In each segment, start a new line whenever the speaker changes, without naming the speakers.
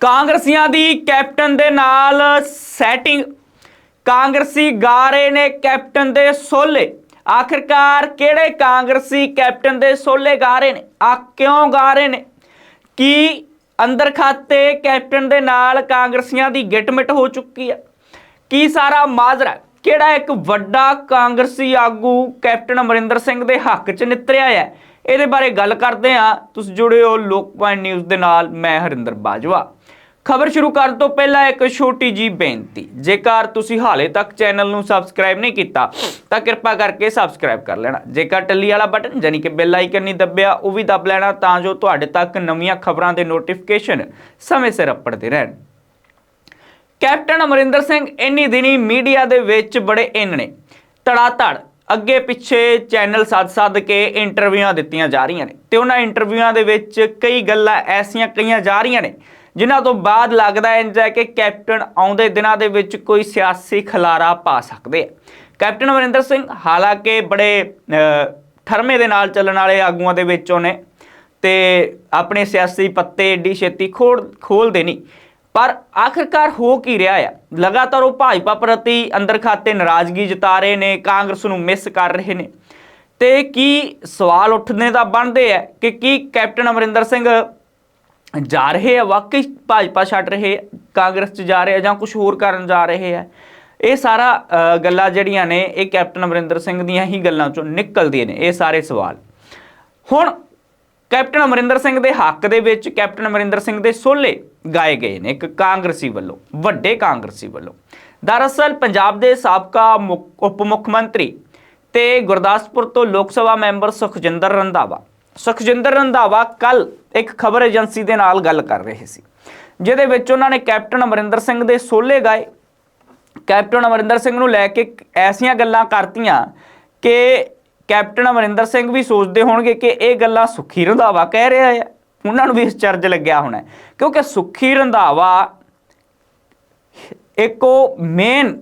ਕਾਂਗਰਸੀਆਂ ਦੀ ਕੈਪਟਨ ਦੇ ਨਾਲ ਸੈਟਿੰਗ। ਕਾਂਗਰਸੀ ਗਾ ਰਹੇ ਨੇ ਕੈਪਟਨ ਦੇ ਸੋਲੇ। ਆਖਿਰਕਾਰ ਕਿਹੜੇ ਕਾਂਗਰਸੀ ਕੈਪਟਨ ਦੇ ਸੋਲੇ ਗਾ ਰਹੇ ਨੇ? ਆ ਕਿਉਂ ਗਾ ਰਹੇ ਨੇ? ਕੀ ਅੰਦਰ ਖਾਤੇ ਕੈਪਟਨ ਦੇ ਨਾਲ ਕਾਂਗਰਸੀਆਂ ਦੀ ਗਿਟਮਿਟ ਹੋ ਚੁੱਕੀ ਹੈ ਕੀ ਸਾਰਾ ਮਾਜਰਾ, ਕਿਹੜਾ ਇੱਕ ਵੱਡਾ ਕਾਂਗਰਸੀ ਆਗੂ ਕੈਪਟਨ ਅਮਰਿੰਦਰ ਸਿੰਘ ਦੇ ਹੱਕ 'ਚ ਨਿਤਰਿਆ ਹੈ ਇਹਦੇ ਬਾਰੇ ਗੱਲ ਕਰਦੇ ਹਾਂ। ਤੁਸੀਂ ਜੁੜੇ ਹੋ ਲੋਕ ਪੁਆਇੰਟ ਨਿਊਜ਼ ਦੇ ਨਾਲ, ਮੈਂ ਹਰਿੰਦਰ ਬਾਜਵਾ। ਖਬਰ ਸ਼ੁਰੂ ਕਰਨ ਤੋਂ ਪਹਿਲਾਂ ਇੱਕ ਛੋਟੀ ਜੀ ਬੇਨਤੀ। ਜੇਕਰ ਤੁਸੀਂ ਹਾਲੇ ਤੱਕ ਚੈਨਲ ਨੂੰ ਸਬਸਕ੍ਰਾਈਬ ਨਹੀਂ ਕੀਤਾ, ਤਾਂ ਕਿਰਪਾ ਕਰਕੇ ਸਬਸਕ੍ਰਾਈਬ ਕਰ ਲੈਣਾ। ਜੇਕਰ ਟੱਲੀ ਵਾਲਾ ਬਟਨ, ਯਾਨੀ ਕਿ ਬੈਲ ਆਈਕਨ ਨਹੀਂ ਦੱਬਿਆ, ਉਹ ਵੀ ਦੱਬ ਲੈਣਾ ਤਾਂ ਜੋ ਤੁਹਾਡੇ ਤੱਕ ਨਵੀਆਂ ਖਬਰਾਂ ਦੇ ਨੋਟੀਫਿਕੇਸ਼ਨ ਸਮੇਂ ਸਿਰ ਅੱਪੜਦੇ ਰਹਿਣ। ਕੈਪਟਨ ਅਮਰਿੰਦਰ ਸਿੰਘ ਇੰਨੀ ਦਿਨੀ ਮੀਡੀਆ ਦੇ ਵਿੱਚ ਬੜੇ ਇਨ ਨੇ। ਧੜਾ ਧੜ ਅੱਗੇ ਪਿੱਛੇ ਚੈਨਲ ਸੱਦ ਸੱਦ ਕੇ ਇੰਟਰਵਿਊਆਂ ਦਿੱਤੀਆਂ ਜਾ ਰਹੀਆਂ ਨੇ। ਤੇ ਉਹਨਾਂ ਇੰਟਰਵਿਊਆਂ ਦੇ ਵਿੱਚ ਕਈ ਗੱਲਾਂ ਐਸੀਆਂ ਕਹੀਆਂ ਜਾ ਰਹੀਆਂ ਨੇ ਜਿਨ੍ਹਾਂ ਤੋਂ ਬਾਅਦ ਲੱਗਦਾ ਹੈ ਇੰਜ ਹੈ ਕਿ ਕੈਪਟਨ ਆਉਂਦੇ ਦਿਨਾਂ ਦੇ ਵਿੱਚ ਕੋਈ ਸਿਆਸੀ ਖਲਾਰਾ ਪਾ ਸਕਦੇ ਆ। ਕੈਪਟਨ ਅਮਰਿੰਦਰ ਸਿੰਘ ਹਾਲਾਂਕਿ ਬੜੇ ਠਰਮੇ ਦੇ ਨਾਲ ਚੱਲਣ ਵਾਲੇ ਆਗੂਆਂ ਦੇ ਵਿੱਚੋਂ ਨੇ ਤੇ ਆਪਣੇ ਸਿਆਸੀ ਪੱਤੇ ਏਡੀ ਛੇਤੀ ਖੋਲ ਖੋਲਦੇ ਨਹੀਂ। ਪਰ ਆਖਿਰਕਾਰ ਹੋ ਕੀ ਰਿਹਾ ਆ? ਲਗਾਤਾਰ ਉਹ ਭਾਜਪਾ ਪ੍ਰਤੀ ਅੰਦਰ ਖਾਤੇ ਨਾਰਾਜ਼ਗੀ ਜਤਾ ਰਹੇ ਨੇ, ਕਾਂਗਰਸ ਨੂੰ ਮਿਸ ਕਰ ਰਹੇ ਨੇ। ਤੇ ਕੀ ਸਵਾਲ ਉੱਠਣੇ ਦਾ ਬਣਦੇ ਆ ਕਿ ਕੀ ਕੈਪਟਨ ਅਮਰਿੰਦਰ ਸਿੰਘ ਜਾ ਰਹੇ ਆ, ਵਾਕਈ ਭਾਜਪਾ ਛੱਡ ਰਹੇ, ਕਾਂਗਰਸ ਚ ਜਾ ਰਹੇ ਆ ਜਾਂ ਕੁਝ ਹੋਰ ਕਰਨ ਜਾ ਰਹੇ ਆ। ਇਹ ਸਾਰਾ ਗੱਲਾਂ ਜਿਹੜੀਆਂ ਨੇ, ਇਹ ਕੈਪਟਨ ਅਮਰਿੰਦਰ ਸਿੰਘ ਦੀਆਂ ਹੀ ਗੱਲਾਂ ਚੋਂ ਨਿਕਲਦੀਆਂ ਨੇ, ਇਹ ਸਾਰੇ ਸਵਾਲ। ਹੁਣ ਕੈਪਟਨ ਅਮਰਿੰਦਰ ਸਿੰਘ ਦੇ ਹੱਕ ਦੇ ਵਿੱਚ ਕੈਪਟਨ ਅਮਰਿੰਦਰ ਸਿੰਘ ਦੇ ਸੋਲੇ ਗਾਏ ਗਏ ਨੇ ਇੱਕ ਕਾਂਗਰਸੀ ਵੱਲੋਂ, ਵੱਡੇ ਕਾਂਗਰਸੀ ਵੱਲੋਂ। ਦਰਅਸਲ ਪੰਜਾਬ ਦੇ ਸਾਬਕਾ ਮੁੱਖ- ਉਪ ਮੁੱਖ ਮੰਤਰੀ ਤੇ ਗੁਰਦਾਸਪੁਰ ਤੋਂ ਲੋਕ ਸਭਾ ਮੈਂਬਰ ਸੁਖਜਿੰਦਰ ਰੰਧਾਵਾ ਸੁਖਜਿੰਦਰ ਰੰਧਾਵਾ ਕੱਲ ਇੱਕ ਖਬਰ ਏਜੰਸੀ ਦੇ ਨਾਲ ਗੱਲ ਕਰ ਰਹੇ ਸੀ, ਜਿਹਦੇ ਵਿੱਚ ਉਹਨਾਂ ਨੇ ਕੈਪਟਨ ਅਮਰਿੰਦਰ ਸਿੰਘ ਦੇ ਸੋਲੇ ਗਾਏ। ਕੈਪਟਨ ਅਮਰਿੰਦਰ ਸਿੰਘ ਨੂੰ ਲੈ ਕੇ ਐਸੀਆਂ ਗੱਲਾਂ ਕਰਤੀਆਂ ਕਿ ਕੈਪਟਨ ਅਮਰਿੰਦਰ ਸਿੰਘ ਵੀ ਸੋਚਦੇ ਹੋਣਗੇ ਕਿ ਇਹ ਗੱਲਾਂ ਸੁਖੀ ਰੰਧਾਵਾ ਕਹਿ ਰਿਹਾ ਹੈ। ਉਹਨਾਂ ਨੂੰ ਵੀ ਇਸ ਚਰਜ ਲੱਗਿਆ ਹੋਣਾ ਕਿਉਂਕਿ ਸੁਖੀ ਰੰਧਾਵਾ ਇੱਕ ਉਹ ਮੇਨ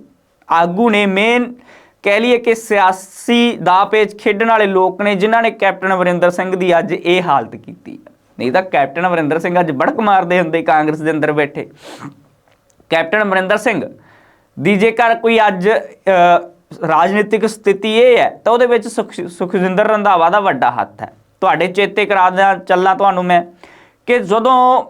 ਆਗੂ ਨੇ ਮੇਨ ਕਹਿ ਲਈਏ ਕਿ ਸਿਆਸੀ ਦਾ ਪੇਚ ਖੇਡਣ ਵਾਲੇ ਲੋਕ ਨੇ ਜਿਨ੍ਹਾਂ ਨੇ ਕੈਪਟਨ ਅਮਰਿੰਦਰ ਸਿੰਘ ਦੀ ਅੱਜ ਇਹ ਹਾਲਤ ਕੀਤੀ ਨਹੀਂ ਤਾਂ ਕੈਪਟਨ ਅਮਰਿੰਦਰ ਸਿੰਘ ਅੱਜ ਬੜਕ ਮਾਰਦੇ ਹੁੰਦੇ ਕਾਂਗਰਸ ਦੇ ਅੰਦਰ ਬੈਠੇ। ਕੈਪਟਨ ਅਮਰਿੰਦਰ ਸਿੰਘ ਦੀ ਜੇਕਰ ਕੋਈ ਅੱਜ ਰਾਜਨੀਤਿਕ ਸਥਿਤੀ ਇਹ ਹੈ, ਤਾਂ ਉਹਦੇ ਵਿੱਚ ਸੁਖ- ਸੁਖਜਿੰਦਰ ਰੰਧਾਵਾ ਦਾ ਵੱਡਾ ਹੱਥ ਹੈ। ਤੁਹਾਡੇ ਚੇਤੇ ਕਰਾ ਦਿਆਂ ਚੱਲਾਂ ਤੁਹਾਨੂੰ ਮੈਂ ਕਿ ਜਦੋਂ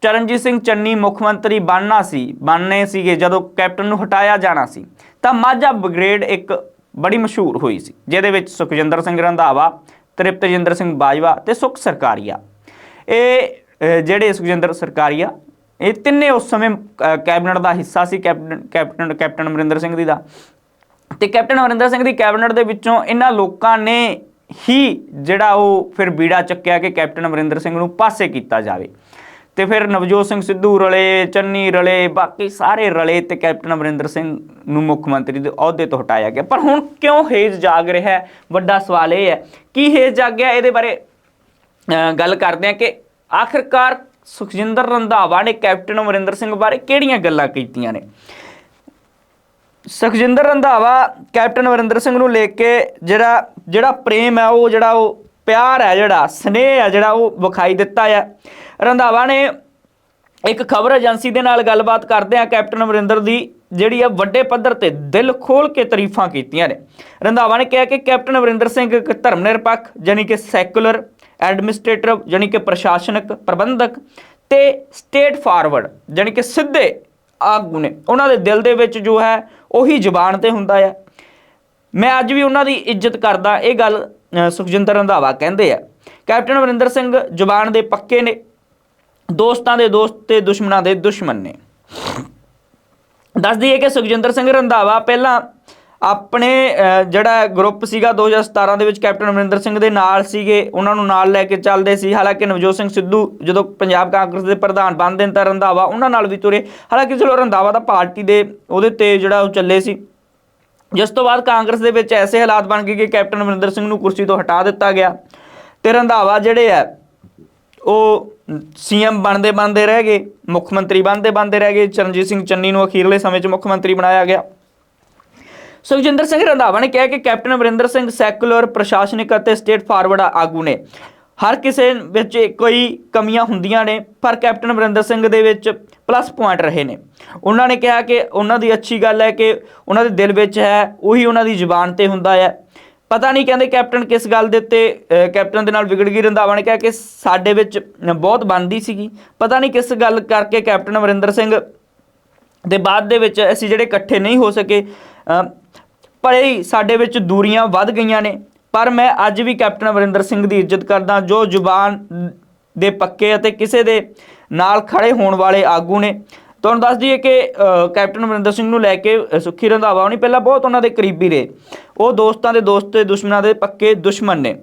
ਚਰਨਜੀਤ ਸਿੰਘ ਚੰਨੀ ਮੁੱਖ ਮੰਤਰੀ ਬਣਨਾ ਸੀ, ਬਣਨੇ ਸੀਗੇ, ਜਦੋਂ ਕੈਪਟਨ ਨੂੰ ਹਟਾਇਆ ਜਾਣਾ ਸੀ ਤਾਂ ਮਾਝਾ ਬ੍ਰਿਗੇਡ ਇੱਕ ਬੜੀ ਮਸ਼ਹੂਰ ਹੋਈ ਸੀ, ਜਿਹਦੇ ਵਿੱਚ ਸੁਖਜਿੰਦਰ ਸਿੰਘ ਰੰਧਾਵਾ, ਤ੍ਰਿਪਤਜਿੰਦਰ ਸਿੰਘ ਬਾਜਵਾ ਤੇ ਸੁਖ ਸਰਕਾਰੀਆ। ਇਹ ਜਿਹੜੇ ਸੁਖਜਿੰਦਰ ਸਰਕਾਰੀਆ, ਇਹ ਤਿੰਨੇ ਉਸ ਸਮੇਂ ਕੈਬਨਿਟ ਦਾ ਹਿੱਸਾ ਸੀ captain captain captain Amarinder Singh ਦੀ ਦਾ। ਤੇ ਕੈਪਟਨ ਅਮਰਿੰਦਰ ਸਿੰਘ ਦੀ ਕੈਬਨਿਟ ਦੇ ਵਿੱਚੋਂ ਇਹਨਾਂ ਲੋਕਾਂ ਨੇ ਹੀ ਜਿਹੜਾ ਉਹ ਫਿਰ ਬੀੜਾ ਚੱਕਿਆ ਕਿ ਕੈਪਟਨ ਅਮਰਿੰਦਰ ਸਿੰਘ ਨੂੰ ਪਾਸੇ ਕੀਤਾ ਜਾਵੇ। ਤੇ ਫਿਰ ਨਵਜੋਤ ਸਿੰਘ ਸਿੱਧੂ ਰਲੇ, ਚੰਨੀ ਰਲੇ, ਬਾਕੀ ਸਾਰੇ ਰਲੇ ਤੇ ਕੈਪਟਨ ਅਮਰਿੰਦਰ ਸਿੰਘ ਨੂੰ ਮੁੱਖ ਮੰਤਰੀ ਦੇ ਅਹੁਦੇ ਤੋਂ ਹਟਾਇਆ ਗਿਆ। ਪਰ ਹੁਣ ਕਿਉਂ ਹੇਜ ਜਾਗ ਰਿਹਾ ਹੈ? ਵੱਡਾ ਸਵਾਲ ਇਹ ਹੈ ਕੀ ਹੇਜ ਜਾਗਿਆ ਇਹਦੇ ਬਾਰੇ ਗੱਲ ਕਰਦੇ ਹਾਂ ਕਿ ਆਖਿਰਕਾਰ ਸੁਖਜਿੰਦਰ ਰੰਧਾਵਾ ਨੇ ਕੈਪਟਨ ਅਮਰਿੰਦਰ ਸਿੰਘ ਬਾਰੇ ਕਿਹੜੀਆਂ ਗੱਲਾਂ ਕੀਤੀਆਂ ਨੇ? ਸੁਖਜਿੰਦਰ ਰੰਧਾਵਾ ਕੈਪਟਨ ਅਮਰਿੰਦਰ ਸਿੰਘ ਨੂੰ ਲੈ ਕੇ ਜਿਹੜਾ ਜਿਹੜਾ ਪ੍ਰੇਮ ਹੈ ਉਹ ਜਿਹੜਾ ਉਹ ਪਿਆਰ ਹੈ ਜਿਹੜਾ, ਸਨੇਹ ਹੈ ਜਿਹੜਾ ਉਹ ਵਿਖਾਈ ਦਿੱਤਾ ਹੈ। ਰੰਧਾਵਾ ਨੇ ਇੱਕ ਖਬਰ ਏਜੰਸੀ ਦੇ ਨਾਲ ਗੱਲਬਾਤ ਕਰਦੇ ਆ ਕੈਪਟਨ ਅਮਰਿੰਦਰ ਦੀ ਜਿਹੜੀ ਆ ਵੱਡੇ ਪੱਧਰ ਤੇ ਦਿਲ ਖੋਲ ਕੇ ਤਾਰੀਫਾਂ ਕੀਤੀਆਂ ਨੇ। ਰੰਧਾਵਾ ਨੇ ਕਿਹਾ ਕਿ ਕੈਪਟਨ ਅਮਰਿੰਦਰ ਸਿੰਘ ਇੱਕ ਧਰਮ ਨਿਰਪੱਖ ਯਾਨੀ ਕਿ ਸੈਕੂਲਰ, ਐਡਮਿਨਿਸਟ੍ਰੇਟਿਵ ਯਾਨੀ ਕਿ ਪ੍ਰਸ਼ਾਸਨਿਕ ਪ੍ਰਬੰਧਕ ਤੇ ਸਟੇਟ ਫਾਰਵਰਡ ਯਾਨੀ ਕਿ ਸਿੱਧੇ ਆਗੂ ਨੇ। ਉਹਨਾਂ ਦੇ ਦਿਲ ਦੇ ਵਿੱਚ ਜੋ ਹੈ, ਉਹੀ ਜ਼ੁਬਾਨ ਤੇ ਹੁੰਦਾ ਹੈ ਮੈਂ ਅੱਜ ਵੀ ਉਹਨਾਂ ਦੀ ਇੱਜ਼ਤ ਕਰਦਾ, ਇਹ ਗੱਲ ਸੁਖਜਿੰਦਰ ਰੰਧਾਵਾ ਕਹਿੰਦੇ ਆ। ਕੈਪਟਨ ਅਮਰਿੰਦਰ ਸਿੰਘ ਜ਼ੁਬਾਨ ਦੇ ਪੱਕੇ ਨੇ। ਦੋਸਤਾਂ ਦੇ ਦੋਸਤ ਤੇ ਦੁਸ਼ਮਣਾਂ ਦੇ ਦੁਸ਼ਮਣ ਨੇ। ਦੱਸ ਦਈਏ ਕਿ ਸੁਖਜਿੰਦਰ ਸਿੰਘ ਰੰਧਾਵਾ ਪਹਿਲਾਂ ਆਪਣੇ ਜਿਹੜਾ ਗਰੁੱਪ ਸੀਗਾ 2017 ਦੇ ਵਿੱਚ ਕੈਪਟਨ ਅਮਰਿੰਦਰ ਸਿੰਘ ਦੇ ਨਾਲ ਸੀਗੇ। ਉਹਨਾਂ ਨੂੰ ਨਾਲ ਲੈ ਕੇ ਚੱਲਦੇ ਸੀ। ਹਾਲਾਂਕਿ ਨਵਜੋਤ ਸਿੰਘ ਸਿੱਧੂ ਜਦੋਂ ਪੰਜਾਬ ਕਾਂਗਰਸ ਦੇ ਪ੍ਰਧਾਨ ਬਣਦੇ ਨੇ ਤਾਂ ਰੰਧਾਵਾ ਉਹਨਾਂ ਨਾਲ ਵੀ ਤੁਰੇ। ਹਾਲਾਂਕਿ ਚਲੋ ਰੰਧਾਵਾ ਤਾਂ ਪਾਰਟੀ ਦੇ ਉਹਦੇ ਤੇ ਜਿਹੜਾ ਉਹ ਚੱਲੇ ਸੀ। ਜਿਸ ਤੋਂ ਬਾਅਦ ਕਾਂਗਰਸ ਦੇ ਵਿੱਚ ਐਸੇ ਹਾਲਾਤ ਬਣ ਗਏ ਕਿ ਕੈਪਟਨ ਅਮਰਿੰਦਰ ਸਿੰਘ ਨੂੰ ਕੁਰਸੀ ਤੋਂ ਹਟਾ ਦਿੱਤਾ ਗਿਆ। ਤੇ ਰੰਧਾਵਾ ਜਿਹੜੇ ਆ ਉਹ ਸੀਐਮ ਬਣਦੇ ਬਣਦੇ ਰਹਿ ਗਏ, ਮੁੱਖ ਮੰਤਰੀ ਬਣਦੇ ਬਣਦੇ ਰਹਿ ਗਏ, ਚਰਨਜੀਤ ਸਿੰਘ ਚੰਨੀ ਨੂੰ ਅਖੀਰਲੇ ਸਮੇਂ 'ਚ ਮੁੱਖ ਮੰਤਰੀ ਬਣਾਇਆ ਗਿਆ। ਸੁਖਜਿੰਦਰ ਸਿੰਘ ਰੰਧਾਵਾ ਨੇ ਕਿਹਾ ਕਿ ਕੈਪਟਨ ਅਮਰਿੰਦਰ ਸਿੰਘ ਸੈਕੂਲਰ, ਪ੍ਰਸ਼ਾਸਨਿਕ ਅਤੇ ਸਟੇਟ ਫਾਰਵਰਡ ਆਗੂ ਨੇ। ਹਰ ਕਿਸੇ ਵਿੱਚ ਕੋਈ ਕਮੀਆਂ ਹੁੰਦੀਆਂ ਨੇ, ਪਰ ਕੈਪਟਨ ਅਮਰਿੰਦਰ ਸਿੰਘ ਦੇ ਵਿੱਚ ਪਲੱਸ ਪੁਆਇੰਟ ਰਹੇ ਨੇ। ਉਹਨਾਂ ਨੇ ਕਿਹਾ ਕਿ ਉਹਨਾਂ ਦੀ ਅੱਛੀ ਗੱਲ ਹੈ ਕਿ ਉਹਨਾਂ ਦੇ ਦਿਲ ਵਿੱਚ ਹੈ, ਉਹੀ ਉਹਨਾਂ ਦੀ ਜ਼ੁਬਾਨ ਤੇ ਹੁੰਦਾ ਹੈ। ਪਤਾ ਨਹੀਂ ਕਹਿੰਦੇ ਕੈਪਟਨ ਕਿਸ ਗੱਲ ਦੇ ਉੱਤੇ ਕੈਪਟਨ ਦੇ ਨਾਲ ਵਿਗੜ ਗਈ। ਰੰਧਾਵਾ ਨੇ ਕਿਹਾ ਕਿ ਸਾਡੇ ਵਿੱਚ ਬਹੁਤ ਬਣਦੀ ਸੀਗੀ। ਪਤਾ ਨਹੀਂ ਕਿਸ ਗੱਲ ਕਰਕੇ ਕੈਪਟਨ ਅਮਰਿੰਦਰ ਸਿੰਘ ਦੇ ਬਾਅਦ ਦੇ ਵਿੱਚ ਅਸੀਂ ਜਿਹੜੇ ਇਕੱਠੇ ਨਹੀਂ ਹੋ ਸਕੇ ਅਮ ਭਲੇ ਸਾਡੇ ਵਿੱਚ ਦੂਰੀਆਂ ਵੱਧ ਗਈਆਂ ਨੇ। ਪਰ ਮੈਂ ਅੱਜ ਵੀ ਕੈਪਟਨ ਅਮਰਿੰਦਰ ਸਿੰਘ ਦੀ ਇੱਜ਼ਤ ਕਰਦਾ, ਜੋ ਜ਼ੁਬਾਨ ਦੇ ਪੱਕੇ ਅਤੇ ਕਿਸੇ ਦੇ ਨਾਲ ਖੜੇ ਹੋਣ ਵਾਲੇ ਆਗੂ ਨੇ ਤੁਹਾਨੂੰ ਦੱਸ ਦਈਏ ਕਿ ਕੈਪਟਨ ਅਮਰਿੰਦਰ ਸਿੰਘ ਨੂੰ ਲੈ ਕੇ ਅ, ਸੁੱਖੀ ਰੰਧਾਵਾ ਉਹਨੇ ਪਹਿਲਾਂ ਬਹੁਤ ਉਹਨਾਂ ਦੇ ਕਰੀਬੀ ਰਹੇ। ਉਹ ਦੋਸਤਾਂ ਦੇ ਦੋਸਤ ਤੇ ਦੁਸ਼ਮਣਾਂ ਦੇ ਪੱਕੇ ਦੁਸ਼ਮਣ ਨੇ।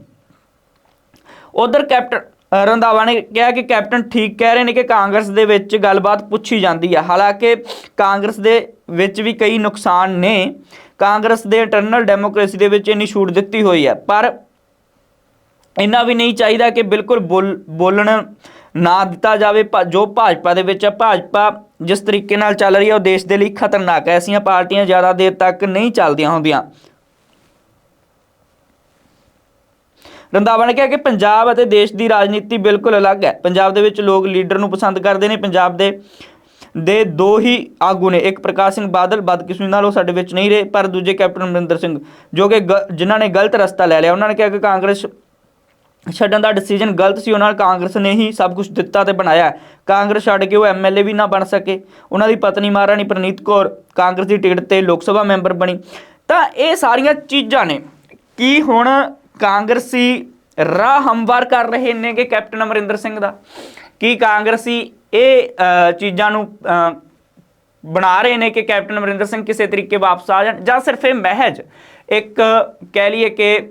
ਉਧਰ ਕੈਪਟਨ ਰੰਧਾਵਾ ਨੇ ਕਿਹਾ ਕਿ ਕੈਪਟਨ ਠੀਕ ਕਹਿ ਰਹੇ ਨੇ ਕਿ ਕਾਂਗਰਸ ਦੇ ਵਿੱਚ ਗੱਲਬਾਤ ਪੁੱਛੀ ਜਾਂਦੀ ਹੈ ਹਾਲਾਂਕਿ ਕਾਂਗਰਸ ਦੇ ਵਿੱਚ ਵੀ ਕਈ ਨੁਕਸਾਨ ਨੇ। ਕਾਂਗਰਸ ਦੇ ਇੰਟਰਨਲ ਡੈਮੋਕ੍ਰੇਸੀ ਦੇ ਵਿੱਚ ਇੰਨੀ ਛੂਟ ਦਿੱਤੀ ਹੋਈ ਹੈ ਪਰ ਇੰਨਾ ਵੀ ਨਹੀਂ ਚਾਹੀਦਾ ਕਿ ਬਿਲਕੁਲ ਬੋਲ- ਬੋਲਣ ਨਾ ਦਿੱਤਾ ਜਾਵੇ ਜੋ ਭਾਜਪਾ ਦੇ ਵਿੱਚ ਹੈ ਭਾਜਪਾ ਜਿਸ ਤਰੀਕੇ ਨਾਲ ਚੱਲ ਰਹੀ ਹੈ ਉਹ ਦੇਸ਼ ਦੇ ਲਈ ਖਤਰਨਾਕ ਹੈ। ਐਸੀਆਂ ਪਾਰਟੀਆਂ ਜ਼ਿਆਦਾ ਦੇਰ ਤੱਕ ਨਹੀਂ ਚੱਲਦੀਆਂ ਹੁੰਦੀਆਂ। ਰੰਧਾਵਾ ਨੇ ਕਿਹਾ ਕਿ ਪੰਜਾਬ ਅਤੇ ਦੇਸ਼ ਦੀ ਰਾਜਨੀਤੀ ਬਿਲਕੁਲ ਅਲੱਗ ਹੈ। ਪੰਜਾਬ ਦੇ ਵਿੱਚ ਲੋਕ ਲੀਡਰ ਨੂੰ ਪਸੰਦ ਕਰਦੇ ਨੇ। ਪੰਜਾਬ ਦੇ ਦੇ ਦੋ ਹੀ ਆਗੂ ਨੇ। ਇੱਕ ਪ੍ਰਕਾਸ਼ ਸਿੰਘ ਬਾਦਲ, ਬਦਕਿਸਮਤੀ ਨਾਲ ਉਹ ਸਾਡੇ ਵਿੱਚ ਨਹੀਂ ਰਹੇ, ਪਰ ਦੂਜੇ ਕੈਪਟਨ ਅਮਰਿੰਦਰ ਸਿੰਘ, ਜੋ ਕਿ ਗ- ਜਿਨ੍ਹਾਂ ਨੇ ਗਲਤ ਰਸਤਾ ਲੈ ਲਿਆ। ਉਹਨਾਂ ਨੇ ਕਿਹਾ ਕਿ ਕਾਂਗਰਸ ਛੱਡਣ ਦਾ ਡਿਸੀਜਨ ਗਲਤ ਸੀ, ਉਹਨਾਂ ਨੇ ਕਾਂਗਰਸ ਨੇ ਹੀ ਸਭ ਕੁਝ ਦਿੱਤਾ ਤੇ ਬਣਾਇਆ ਕਾਂਗਰਸ ਛੱਡ ਕੇ ਉਹ ਐਮਐਲਏ ਵੀ ਨਾ ਬਣ ਸਕੇ। ਉਹਨਾਂ ਦੀ ਪਤਨੀ ਮਹਾਰਾਣੀ ਪ੍ਰਨੀਤ ਕੌਰ ਕਾਂਗਰਸ ਦੀ ਟਿਕਟ ਤੇ ਲੋਕ ਸਭਾ ਮੈਂਬਰ ਬਣੀ। ਤਾਂ ਇਹ ਸਾਰੀਆਂ ਚੀਜ਼ਾਂ ਨੇ। ਕੀ ਹੁਣ ਕਾਂਗਰਸੀ ਰਾਹ ਹਮਵਾਰ ਕਰ ਰਹੇ ਨੇ ਕਿ ਕੈਪਟਨ ਅਮਰਿੰਦਰ ਸਿੰਘ ਦਾ? ਕੀ ਕਾਂਗਰਸੀ ਇਹ ਚੀਜ਼ਾਂ ਨੂੰ ਬਣਾ ਰਹੇ ਨੇ ਕਿ ਕੈਪਟਨ ਅਮਰਿੰਦਰ ਸਿੰਘ ਕਿਸੇ ਤਰੀਕੇ ਵਾਪਸ ਆ ਜਾਣ? ਜਾਂ ਸਿਰਫ ਇਹ ਮਹਿਜ? ਇੱਕ ਕਹਿ ਲਈਏ ਕਿ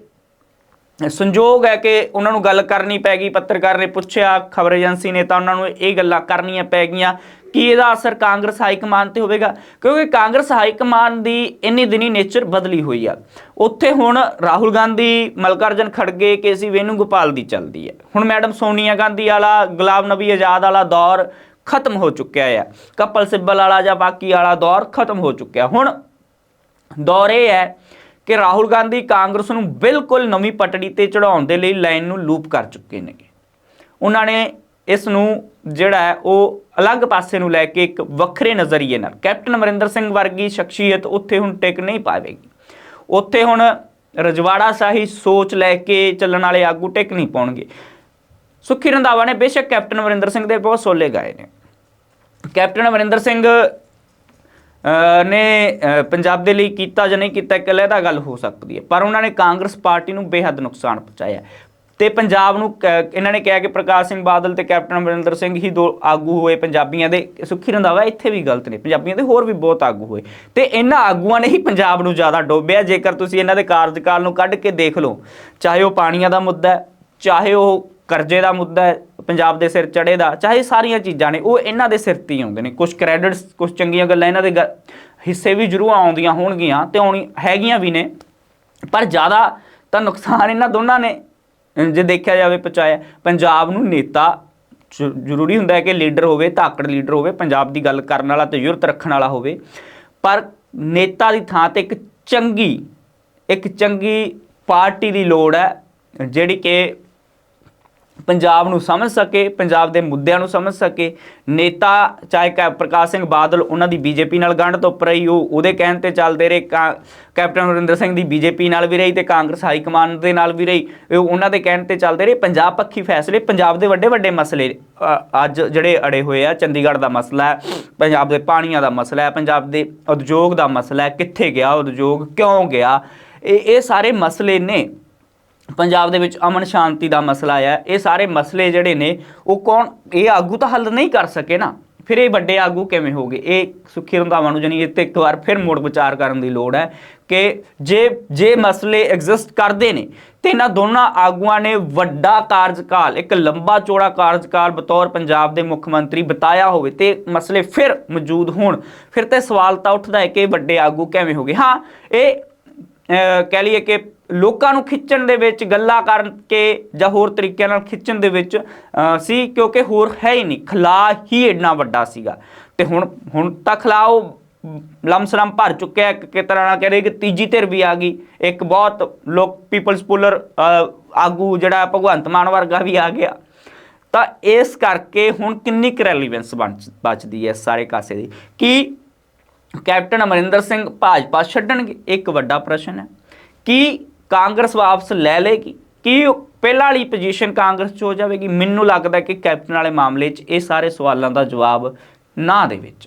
ਸੰਜੋਗ ਹੈ ਕਿ ਉਹਨਾਂ ਨੂੰ ਗੱਲ ਕਰਨੀ ਪੈ ਗਈ, ਪੱਤਰਕਾਰ ਨੇ ਪੁੱਛਿਆ, ਖਬਰ ਏਜੰਸੀ ਨੇ ਤਾਂ ਉਹਨਾਂ ਨੂੰ ਇਹ ਗੱਲਾਂ ਕਰਨੀਆਂ ਪੈ ਗਈਆਂ। ਕੀ ਇਹਦਾ ਅਸਰ ਕਾਂਗਰਸ ਹਾਈ ਕਮਾਨ ਤੇ ਹੋਵੇਗਾ? ਕਿਉਂਕਿ ਕਾਂਗਰਸ ਹਾਈ ਕਮਾਨ ਦੀ ਇੰਨੀ ਦਿਨੀ ਨੇਚਰ ਬਦਲੀ ਹੋਈ ਆ। ਉੱਥੇ ਹੁਣ ਰਾਹੁਲ ਗਾਂਧੀ, ਮਲਕਾਰਜਨ ਖੜਗੇ, ਕੇਸੀ ਵੇਨੂ ਗੋਪਾਲ ਦੀ ਚੱਲਦੀ ਹੈ ਹੁਣ ਮੈਡਮ ਸੋਨੀਆ ਗਾਂਧੀ ਵਾਲਾ, ਗੁਲਾਮ ਨਬੀ ਆਜ਼ਾਦ ਵਾਲਾ ਦੌਰ ਖਤਮ ਹੋ ਚੁੱਕਿਆ ਹੈ ਕਪਲ ਸਿੱਬਲ ਵਾਲਾ ਜਾਂ ਬਾਕੀ ਵਾਲਾ ਦੌਰ ਖਤਮ ਹੋ ਚੁੱਕਿਆ। ਹੁਣ ਦੌਰ ਇਹ ਹੈ ਕਿ ਰਾਹੁਲ ਗਾਂਧੀ ਕਾਂਗਰਸ ਨੂੰ ਬਿਲਕੁਲ ਨਵੀਂ ਪਟੜੀ ਤੇ ਚੜਾਉਣ ਦੇ ਲਈ ਲਾਈਨ ਨੂੰ ਲੂਪ ਕਰ ਚੁੱਕੇ ਨੇਗੇ। ਉਹਨਾਂ ਨੇ ਇਸ ਨੂੰ ਜਿਹੜਾ ਹੈ ਉਹ ਅਲੱਗ ਪਾਸੇ ਨੂੰ ਲੈ ਕੇ ਇੱਕ ਵੱਖਰੇ ਨਜ਼ਰੀਏ ਨਾਲ, ਕੈਪਟਨ ਅਮਰਿੰਦਰ ਸਿੰਘ ਵਰਗੀ ਸ਼ਖਸੀਅਤ ਉੱਥੇ ਹੁਣ ਟਿਕ ਨਹੀਂ ਪਾਵੇਗੀ। ਉੱਥੇ ਹੁਣ ਰਜਵਾੜਾ ਸ਼ਾਹੀ ਸੋਚ ਲੈ ਕੇ ਚੱਲਣ ਵਾਲੇ ਆਗੂ ਟਿਕ ਨਹੀਂ ਪਾਉਣਗੇ। ਸੁਖੀ ਰੰਧਾਵਾ ਨੇ ਬੇਸ਼ੱਕ ਕੈਪਟਨ ਅਮਰਿੰਦਰ ਸਿੰਘ ਦੇ ਬਹੁਤ ਸੋਲੇ ਗਾਏ ਨੇ। ਕੈਪਟਨ ਅਮਰਿੰਦਰ ਸਿੰਘ ਨੇ ਪੰਜਾਬ ਦੇ ਲਈ ਕੀਤਾ ਜਾਂ ਨਹੀਂ ਕੀਤਾ ਇੱਕ ਅਲੱਗਾ ਗੱਲ ਹੋ ਸਕਦੀ ਹੈ। ਪਰ ਉਹਨਾਂ ਨੇ ਕਾਂਗਰਸ ਪਾਰਟੀ ਨੂੰ ਬੇਹੱਦ ਨੁਕਸਾਨ ਪਹੁੰਚਾਇਆ। ਤੇ ਪੰਜਾਬ ਨੂੰ ਕ- ਇਹਨਾਂ ਨੇ ਕਿਹਾ ਕਿ ਪ੍ਰਕਾਸ਼ ਸਿੰਘ ਬਾਦਲ ਤੇ ਕੈਪਟਨ ਅਮਰਿੰਦਰ ਸਿੰਘ ਹੀ ਦੋ ਆਗੂ ਹੋਏ ਪੰਜਾਬੀਆਂ ਦੇ। ਸੁਖੀ ਰੰਧਾਵਾ ਇੱਥੇ ਵੀ ਗਲਤ ਨੇ। ਪੰਜਾਬੀਆਂ ਦੇ ਹੋਰ ਵੀ ਬਹੁਤ ਆਗੂ ਹੋਏ। ਤੇ ਇਹਨਾਂ ਆਗੂਆਂ ਨੇ ਹੀ ਪੰਜਾਬ ਨੂੰ ਜ਼ਿਆਦਾ ਡੋਬਿਆ। ਜੇਕਰ ਤੁਸੀਂ ਇਹਨਾਂ ਦੇ ਕਾਰਜਕਾਲ ਨੂੰ ਕੱਢ ਕੇ ਦੇਖ ਲਓ, ਚਾਹੇ ਉਹ ਪਾਣੀਆਂ ਦਾ ਮੁੱਦਾ ਹੈ, ਚਾਹੇ ਉਹ ਕਰਜ਼ੇ ਦਾ ਮੁੱਦਾ ਹੈ ਪੰਜਾਬ ਦੇ ਸਿਰ ਚੜੇ ਦਾ ਚਾਹੇ ਸਾਰੀਆਂ ਚੀਜ਼ਾਂ ਨੇ, ਉਹ ਇਹਨਾਂ ਦੇ ਸਿਰ ਤੇ ਹੀ ਆਉਂਦੇ ਨੇ। ਕੁਝ ਕ੍ਰੈਡਿਟਸ ਕੁਝ ਚੰਗੀਆਂ ਗੱਲਾਂ ਇਹਨਾਂ ਦੇ ਗ- ਹਿੱਸੇ ਵੀ ਜ਼ਰੂਰ ਆਉਂਦੀਆਂ ਹੋਣਗੀਆਂ ਤੇ ਆਉਣੀ, ਹੈਗੀਆਂ ਵੀ ਨੇ, ਪਰ ਜ਼ਿਆਦਾ ਤਾਂ ਨੁਕਸਾਨ ਇਹਨਾਂ ਦੋਨਾਂ ਨੇ ਜੇ ਦੇਖਿਆ ਜਾਵੇ ਪਹੁੰਚਾਇਆ। ਪੰਜਾਬ ਨੂੰ ਨੇਤਾ ਜ਼ਰੂਰੀ ਹੁੰਦਾ ਹੈ ਕਿ ਲੀਡਰ ਹੋਵੇ ਧਾਕੜ ਲੀਡਰ ਹੋਵੇ, ਪੰਜਾਬ ਦੀ ਗੱਲ ਕਰਨ ਵਾਲਾ ਤੇ ਯੁਰਤ ਰੱਖਣ ਵਾਲਾ ਹੋਵੇ। ਪਰ ਨੇਤਾ ਦੀ ਥਾਂ ਤੇ ਇੱਕ ਚੰਗੀ ਇੱਕ ਚੰਗੀ ਪਾਰਟੀ ਦੀ ਲੋੜ ਹੈ, ਜਿਹੜੀ ਕਿ ਪੰਜਾਬ ਨੂੰ ਸਮਝ ਸਕੇ, ਪੰਜਾਬ ਦੇ ਮੁੱਦਿਆਂ ਨੂੰ ਸਮਝ ਸਕੇ। ਨੇਤਾ ਚਾਹੇ ਕੈ ਪ੍ਰਕਾਸ਼ ਸਿੰਘ ਬਾਦਲ, ਉਹਨਾਂ ਦੀ ਬੀਜੇਪੀ ਨਾਲ ਗੰਢ ਤੋਂ ਰਹੀ, ਉਹ ਉਹਦੇ ਕਹਿਣ ਤੇ ਚੱਲਦੇ ਰਹੇ। ਕਾ- ਕੈਪਟਨ ਅਮਰਿੰਦਰ ਸਿੰਘ ਦੀ ਬੀਜੇਪੀ ਨਾਲ ਵੀ ਰਹੀ ਤੇ ਕਾਂਗਰਸ ਹਾਈ ਕਮਾਂਡ ਦੇ ਨਾਲ ਵੀ ਰਹੀ। ਇਹ ਉਹਨਾਂ ਦੇ ਕਹਿਣ ਤੇ ਚੱਲਦੇ ਰਹੇ। ਪੰਜਾਬ ਪੱਖੀ ਫੈਸਲੇ, ਪੰਜਾਬ ਦੇ ਵੱਡੇ ਵੱਡੇ ਮਸਲੇ ਅੱਜ ਜਿਹੜੇ ਅੜੇ ਹੋਏ ਆ, ਚੰਡੀਗੜ੍ਹ ਦਾ ਮਸਲਾ ਹੈ, ਪੰਜਾਬ ਦੇ ਪਾਣੀਆਂ ਦਾ ਮਸਲਾ ਹੈ, ਪੰਜਾਬ ਦੇ ਉਦਯੋਗ ਦਾ ਮਸਲਾ ਹੈ, ਕਿੱਥੇ ਗਿਆ ਉਦਯੋਗ, ਕਿਉਂ ਗਿਆ? ਇਹ ਇਹ ਸਾਰੇ ਮਸਲੇ ਨੇ। ਪੰਜਾਬ ਦੇ ਵਿੱਚ ਅਮਨ ਸ਼ਾਂਤੀ ਦਾ ਮਸਲਾ ਆ ਇਹ ਸਾਰੇ ਮਸਲੇ ਜਿਹੜੇ ਨੇ, ਉਹ ਕੌਣ, ਇਹ ਆਗੂ ਤਾਂ ਹੱਲ ਨਹੀਂ ਕਰ ਸਕੇ ਨਾ। ਫਿਰ ਇਹ ਵੱਡੇ ਆਗੂ ਕਿਵੇਂ ਹੋਗੇ? ਇਹ ਸੁਖੀ ਰੰਧਾਵਾ ਨੂੰ ਜਾਨੀ ਇਹ ਇੱਕ ਵਾਰ ਫਿਰ ਮੁੜ ਵਿਚਾਰ ਕਰਨ ਦੀ ਲੋੜ ਹੈ ਕਿ ਜੇ ਜੇ ਮਸਲੇ ਐਗਜ਼ਿਸਟ ਕਰਦੇ ਨੇ, ਤੇ ਇਹਨਾਂ ਦੋਨਾਂ ਆਗੂਆਂ ਨੇ ਵੱਡਾ ਕਾਰਜਕਾਲ, ਇੱਕ ਲੰਬਾ ਚੌੜਾ ਕਾਰਜਕਾਲ ਬਤੌਰ ਪੰਜਾਬ ਦੇ ਮੁੱਖ ਮੰਤਰੀ ਬਤਾਇਆ ਹੋਵੇ ਤੇ ਮਸਲੇ ਫਿਰ ਮੌਜੂਦ ਹੋਣ। ਫਿਰ ਤੇ ਸਵਾਲ ਤਾਂ ਉੱਠਦਾ ਹੈ ਕਿ ਇਹ ਵੱਡੇ ਆਗੂ ਕਿਵੇਂ ਹੋਗੇ? ਹਾਂ, ਇਹ ਕਹਿ ਲਈਏ ਕਿ ਲੋਕਾਂ ਨੂੰ ਖਿੱਚਣ ਦੇ ਵਿੱਚ, ਗੱਲਾਂ ਕਰਕੇ ਜਾਂ ਹੋਰ ਤਰੀਕਿਆਂ ਨਾਲ ਖਿੱਚਣ ਦੇ ਵਿੱਚ ਸੀ, ਕਿਉਂਕਿ ਹੋਰ ਹੈ ਹੀ ਨਹੀਂ। ਖਲਾ ਹੀ ਇੰਨਾ ਵੱਡਾ ਸੀਗਾ। ਤੇ ਹੁਣ ਹੁਣ ਤਾਂ ਖਲਾ ਉਹ ਲਮਸਲਮ ਭਰ ਚੁੱਕਿਆ, ਇੱਕ ਕਿ ਕਿਸ ਤਰ੍ਹਾਂ ਨਾਲ ਕਹਿੰਦੇ ਕਿ ਤੀਜੀ ਧਿਰ ਵੀ ਆ ਗਈ। ਇੱਕ ਬਹੁਤ ਲੋਕ ਪੀਪਲਸ ਪੂਲਰ ਆਗੂ ਜਿਹੜਾ ਭਗਵੰਤ ਮਾਨ ਵਰਗਾ ਵੀ ਆ ਗਿਆ। ਤਾਂ ਇਸ ਕਰਕੇ ਹੁਣ ਕਿੰਨੀ ਕੁ ਰੈਲੀਵੈਂਸ ਬਚਦੀ ਹੈ ਇਸ ਸਾਰੇ ਕਾਸੇ ਦੀ? ਕੀ ਕੈਪਟਨ ਅਮਰਿੰਦਰ ਸਿੰਘ ਭਾਜਪਾ ਛੱਡਣਗੇ? ਇੱਕ ਵੱਡਾ ਪ੍ਰਸ਼ਨ ਹੈ। ਕਿ ਕਾਂਗਰਸ ਵਾਪਸ ਲੈ ਲੇਗੀ ਕੀ ਪਹਿਲਾਂ ਵਾਲੀ ਪੋਜੀਸ਼ਨ ਕਾਂਗਰਸ 'ਚ ਹੋ ਜਾਵੇਗੀ? ਮੈਨੂੰ ਲੱਗਦਾ ਕਿ ਕੈਪਟਨ ਵਾਲੇ ਮਾਮਲੇ 'ਚ ਇਹ ਸਾਰੇ ਸਵਾਲਾਂ ਦਾ ਜਵਾਬ ਨਾ ਦੇ ਵਿੱਚ।